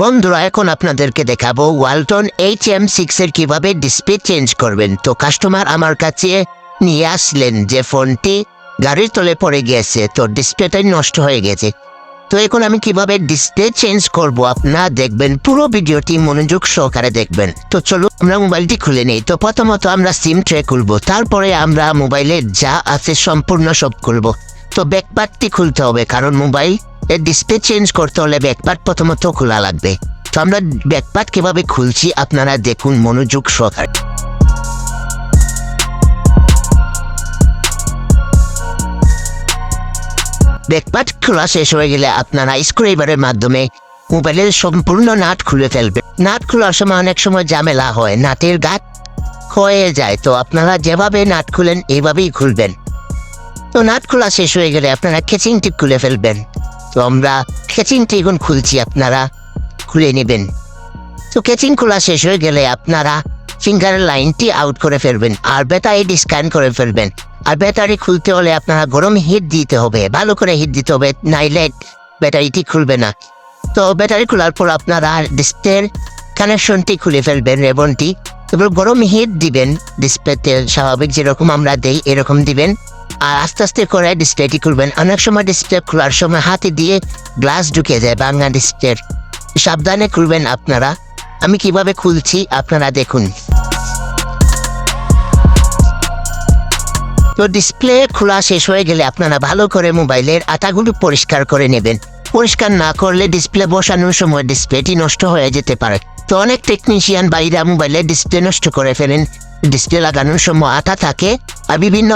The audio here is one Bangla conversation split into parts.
বন্ধুরা, এখন আপনাদেরকে দেখাবো ওয়ালটন এইচ এম সিক্স এর কীভাবে ডিসপ্লে চেঞ্জ করবেন। তো কাস্টমার আমার কাছে নিয়ে আসলেন যে ফোনটি গাড়ির তলে পড়ে গিয়েছে, তো ডিসপ্লেটাই নষ্ট হয়ে গেছে। তো এখন আমি কীভাবে ডিসপ্লে চেঞ্জ করব আপনারা দেখবেন, পুরো ভিডিওটি মনোযোগ সহকারে দেখবেন। তো চলো আমরা মোবাইলটি খুলে নেই। তো প্রথমত আমরা সিম ট্রে খুলবো, তারপরে আমরা মোবাইলে যা আছে সম্পূর্ণ সব খুলবো। তো ব্যাকপার্টটি খুলতে হবে, কারণ মোবাইল এর ডিসপ্লে চেঞ্জ করতে হলে ব্যাকপার্ট প্রথমত খোলা লাগবে। তো আমরা ব্যাকপার্ট কীভাবে খুলছি আপনারা দেখুন, মনোযোগ সহকারে। ব্যাকপার্ট খোলা শেষ হয়ে গেলে আপনারা স্ক্রুড্রাইভারের মাধ্যমে মোবাইলের সম্পূর্ণ নাট খুলে ফেলবে নাট খোলার সময় অনেক সময় ঝামেলা হয়, নাটের গাত ক্ষয়ে যায়, তো আপনারা যেভাবে নাট খুলেন এইভাবেই খুলবেন। তো নাট খোলা শেষ হয়ে গেলে আপনারা খেচিং টিপ খুলে ফেলবেন। তো আমরা খেচিং টিগুন খুলছি, আপনারা খুলে নেবেন। তো কেচিং খোলা শেষ হয়ে গেলে আপনারা ফিঙ্গারের লাইনটি আউট করে ফেলবেন আর ব্যাটারিটি স্ক্যান করে ফেলবেন। আর ব্যাটারি খুলতে হলে আপনারা গরম হিট দিতে হবে, ভালো করে হিট দিতে হবে, নাইলে ব্যাটারিটি খুলবে না। তো ব্যাটারি খোলার পর আপনারা ডিসপ্লের কানেকশনটি খুলে ফেলবেন, রেবনটি। এবার গরম হিট দিবেন, ডিসপ্লেতে স্বাভাবিক যেরকম আমরা দেই, এরকম দিবেন। আর আস্তে আস্তে করে ডিসপ্লেটি খুলবেন। অনেক সময় ডিসপ্লে খোলার সময় হাতে দিয়ে গ্লাস ঢুকে যায় বাংলা ডিসপ্লের সাবধানে খুলবেন আপনারা। আমি কীভাবে খুলছি আপনারা দেখুন। তো ডিসপ্লে খোলা শেষ হয়ে গেলে আপনারা ভালো করে মোবাইলের আটাগুলো পরিষ্কার করে নেবেন। পরিষ্কার না করলে ডিসপ্লে বসানোর সময় ডিসপ্লেটি নষ্ট হয়ে যেতে পারে। তো অনেক টেকনিশিয়ান বাইরা মোবাইলের ডিসপ্লে নষ্ট করে ফেলেন। ডিসপ্লে লাগানোর সময় আঠা থাকে আর বিভিন্ন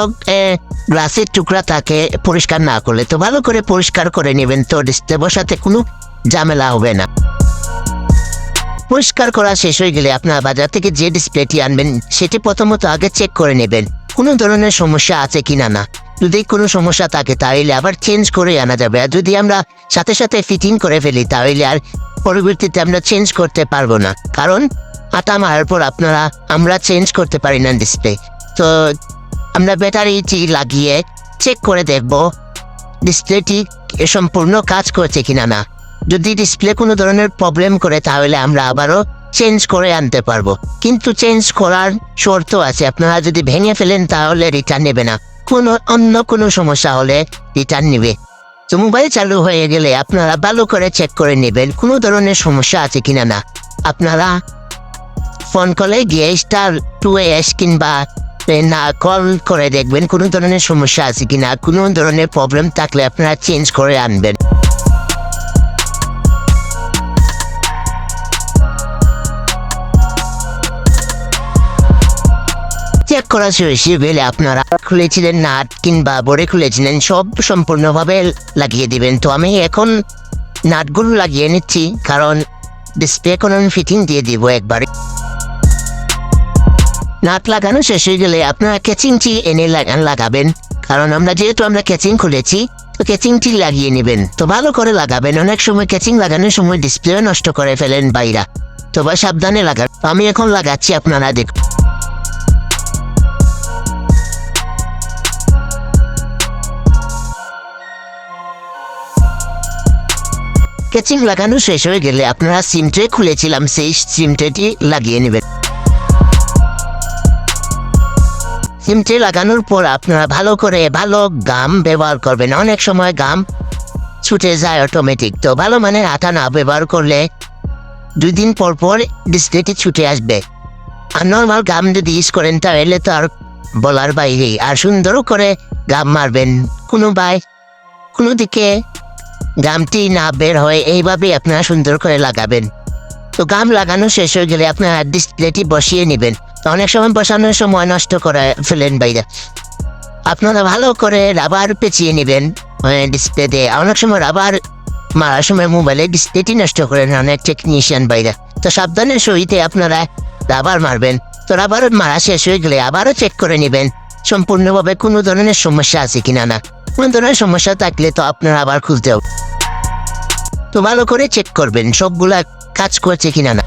গ্লাসের টুকরা থাকে পরিষ্কার না করলে। তো ভালো করে পরিষ্কার করে নেবেন তো ডিসপ্লে বসাতে কোনো ঝামেলা হবে না। পরিষ্কার করা শেষ হয়ে গেলে আপনার বাজার থেকে যে ডিসপ্লেটি আনবেন, সেটি প্রথমত আগে চেক করে নেবেন, কোনো ধরনের সমস্যা আছে কিনা না। যদি কোনো সমস্যা থাকে তাহলে আবার চেঞ্জ করে আনা যাবে। আর যদি আমরা সাথে সাথে ফিটিং করে ফেলি তাহলে আর পরবর্তীতে আমরা চেঞ্জ করতে পারব না। কারণ আটা মারার পর আপনারা, আমরা চেঞ্জ করতে পারি না ডিসপ্লে তো, আমরা ব্যাটারিটি লাগিয়ে চেক করে দেখব ডিসপ্লেটি সম্পূর্ণ কাজ করছে কিনা না। যদি ডিসপ্লে কোনো ধরনের প্রবলেম করে, তাহলে আমরা আবারও চেঞ্জ করে আনতে পারব। কিন্তু চেঞ্জ করার শর্ত আছে, আপনারা যদি ভেঙে ফেলেন, তাহলে রিটার্ন নেবে না। কোনো, অন্য কোনো সমস্যা হলে রিটার্ন নেবে। তো মোবাইল চালু হয়ে গেলে আপনারা ভালো করে চেক করে নেবেন, কোনো ধরনের সমস্যা আছে কিনা না। আপনারা ফোন কলে গিয়ে স্টার টু এস কিংবা না কল করে দেখবেন কোনো ধরনের সমস্যা আছে কিনা, কোনো ধরনের প্রবলেম থাকলে আপনারা চেঞ্জ করে আনবেন। চেক করা শেষে বেলে আপনারা খুলেছিলেন নাট কিংবা বোর্ডে খুলেছিলেন, সব সম্পূর্ণভাবে লাগিয়ে দিবেন। তো আমি এখন নাটগুলো লাগিয়ে নিচ্ছি, কারণ ডিসপ্লে আমি ফিটিং দিয়ে দিব একবারে। নাট লাগানো শেষ হয়ে গেলে আপনারা ক্যাচিংটি এনে লাগান, লাগাবেন। কারণ আমরা যেহেতু আমরা ক্যাচিং খুলেছি, তো ক্যাচিংটি লাগিয়ে নেবেন। তো ভালো করে লাগাবেন। অনেক সময় ক্যাচিং লাগানোর সময় ডিসপ্লে নষ্ট করে ফেলেন বাইরা। তো সাবধানে লাগান। আমি এখন লাগাচ্ছি আপনারা দেখুন ক্যাচিং লাগানো শেষ হয়ে গেলে আপনারা সিম ট্রে খুলেছিলাম, সেই সিম ট্রেটি লাগিয়ে নেবেন। সিম ট্রে লাগানোর পর আপনারা ভালো করে ভালো গাম ব্যবহার করবেন। অনেক সময় গাম ছুটে যায় অটোমেটিক তো ভালো মানের আটা না ব্যবহার করলে দুই দিন পর পর ডিসপ্লেটি ছুটে আসবে। আর নর্মাল গাম যদি ইউজ করেন তাহলে তো আর বলার বাইরে। আর সুন্দর করে গাম মারবেন কোনো বাই, কোনো দিকে গামটি না বের হয় এইভাবেই আপনারা সুন্দর করে লাগাবেন। তো গাম লাগানো শেষ হয়ে গেলে আপনারা ডিসপ্লেটি বসিয়ে নেবেন। অনেক সময় বসানোর সময় নষ্ট করে ফেলেন বাইরে আপনারা ভালো করে রাবার পেঁচিয়ে নেবেন ডিসপ্লে দিয়ে অনেক সময় রাবার মারার সময় মোবাইলে ডিসপ্লেটি নষ্ট করেন অনেক টেকনিশিয়ান বাইরে তো সাবধানের সহিতে আপনারা রাবার মারবেন। তো রাবার মারা শেষ হয়ে গেলে আবারও চেক করে নেবেন, সম্পূর্ণভাবে কোনো ধরনের সমস্যা আছে কিনা না। কোনো ধরনের সমস্যা থাকলে তো আপনারা আবার খুলতে হবে। তো ভালো করে চেক করবেন, সবগুলা কাজ করছে কিনা না।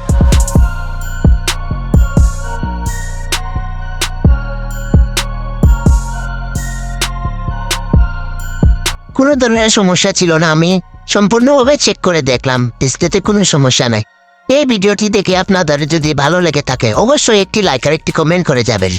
কোনো ধরনের সমস্যা ছিল না, আমি সম্পূর্ণভাবে চেক করে দেখলাম ডিসপ্লেতে কোনো সমস্যা নাই। এই ভিডিওটি দেখে আপনাদের যদি ভালো লেগে থাকে, অবশ্যই একটি লাইক আর একটি কমেন্ট করে যাবেন।